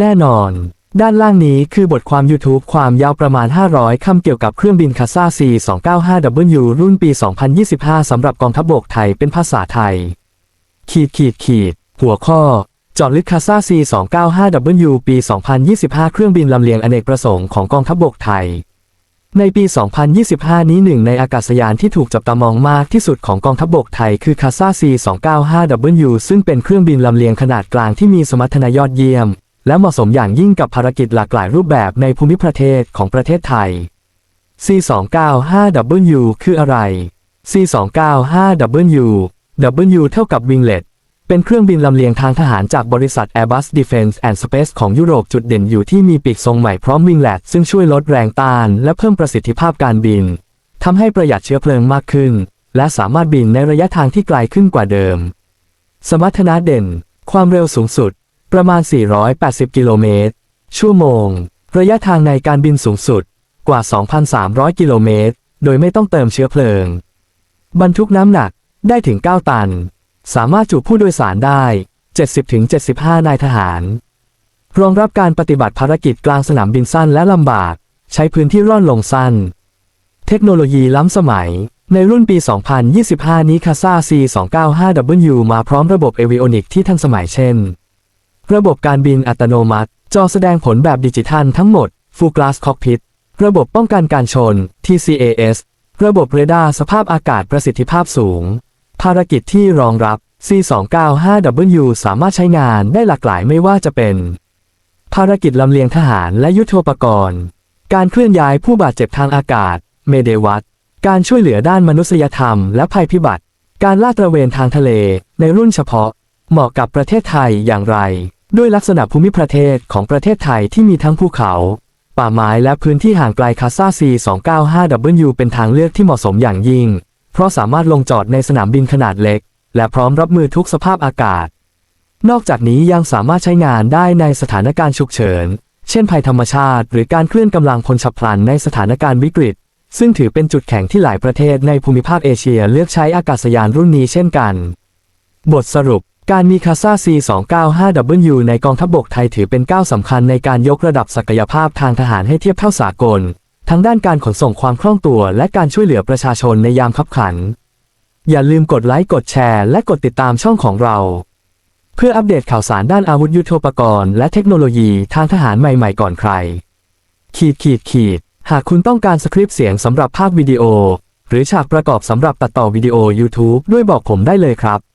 แน่นอน ด้านล่างนี้คือบทความ YouTube ความยาวประมาณ 500 คำเกี่ยวกับเครื่องบินคาซา C295W รุ่นปี 2025 สำหรับกองทัพบกไทยเป็นภาษาไทย ขีดขีดขีด หัวข้อจาะลึกคาซา C295W ปี 2025 เครื่องบินลำเลียงอเนกประสงค์ของกองทัพบกไทย ในปี 2025 นี้หนึ่งในอากาศยานที่ถูกจับตามองมากที่สุดของกองทัพบกไทยคือคาซา C295W ซึ่งเป็นเครื่องบินลำเลียงขนาดกลางที่มีสมรรถนะยอดเยี่ยม และเหมาะสมอย่างยิ่งกับภารกิจหลากหลายรูปแบบในภูมิประเทศของประเทศไทย C295W คืออะไร C295W W เท่ากับ Winglet เป็นเครื่องบินลำเลียงทางทหารจากบริษัท Airbus Defence and Space ของยุโรปจุดเด่นอยู่ที่มีปีกทรงใหม่พร้อมวิงแลดซึ่งช่วยลดแรงต้านและเพิ่มประสิทธิภาพการบินทำให้ประหยัดเชื้อเพลิงมากขึ้น และสามารถบินในระยะทางที่ไกลขึ้นกว่าเดิม สมรรถนะเด่น ความเร็วสูงสุด ประมาณ 480 กิโลเมตร ชั่วโมง ระยะทางในการบินสูงสุดกว่า 2,300 กิโลเมตร โดยไม่ต้องเติมเชื้อเพลิง บรรทุกน้ำหนักได้ถึง 9 ตัน สามารถจุผู้โดยสารได้ 70-75 นายทหาร รองรับการปฏิบัติภารกิจกลางสนามบินสั้นและลำบาก ใช้พื้นที่ร่อนลงสั้น เทคโนโลยีล้ำสมัย ในรุ่นปี 2025 นี้คาซา C295W มาพร้อมระบบเอวิโอนิกที่ทันสมัยเช่น ระบบการบินอัตโนมัติ จอแสดงผลแบบดิจิทัลทั้งหมด Full Glass Cockpit ระบบป้องกันการชน TCAS ระบบเรดาร์สภาพอากาศประสิทธิภาพสูง ภารกิจที่รองรับ C295W สามารถใช้งานได้หลากหลายไม่ว่าจะเป็น ภารกิจลำเลียงทหารและยุทโธปกรณ์ การเคลื่อนย้ายผู้บาดเจ็บทางอากาศ เมเดวัตการช่วยเหลือด้านมนุษยธรรมและภัยพิบัติ การลาดตระเวนทางทะเลในรุ่นเฉพาะ เหมาะกับประเทศไทยอย่างไร ด้วยลักษณะภูมิประเทศของประเทศไทยที่มีทั้งภูเขา ป่าไม้และพื้นที่ห่างไกลคาซา C295W เป็นทางเลือกที่เหมาะสมอย่างยิ่ง เพราะสามารถลงจอดในสนามบินขนาดเล็ก และพร้อมรับมือทุกสภาพอากาศ นอกจากนี้ยังสามารถใช้งานได้ในสถานการณ์ฉุกเฉิน เช่นภัยธรรมชาติ หรือการเคลื่อนกำลังพลฉับพลันในสถานการณ์วิกฤต ซึ่งถือเป็นจุดแข็งที่หลายประเทศในภูมิภาคเอเชียเลือกใช้อากาศยานรุ่นนี้เช่นกัน บทสรุป การมีคาซา C295W ในกองทัพบกไทยถือเป็นก้าวสำคัญในการยกระดับศักยภาพทางทหารให้เทียบเท่าสากล ทั้งด้านการขนส่งความคล่องตัว และการช่วยเหลือประชาชนในยามขับขัน อย่าลืมกดไลค์กดแชร์ และกดติดตามช่องของเรา เพื่ออัปเดตข่าวสารด้านอาวุธยุทโธปกรณ์และเทคโนโลยีทางทหารใหม่ๆก่อนใคร ขีดขีดขีด หากคุณต้องการสคริปต์เสียงสำหรับภาควิดีโอ หรือฉากประกอบสำหรับตัดต่อวิดีโอ YouTube ด้วยบอกผมได้เลยครับ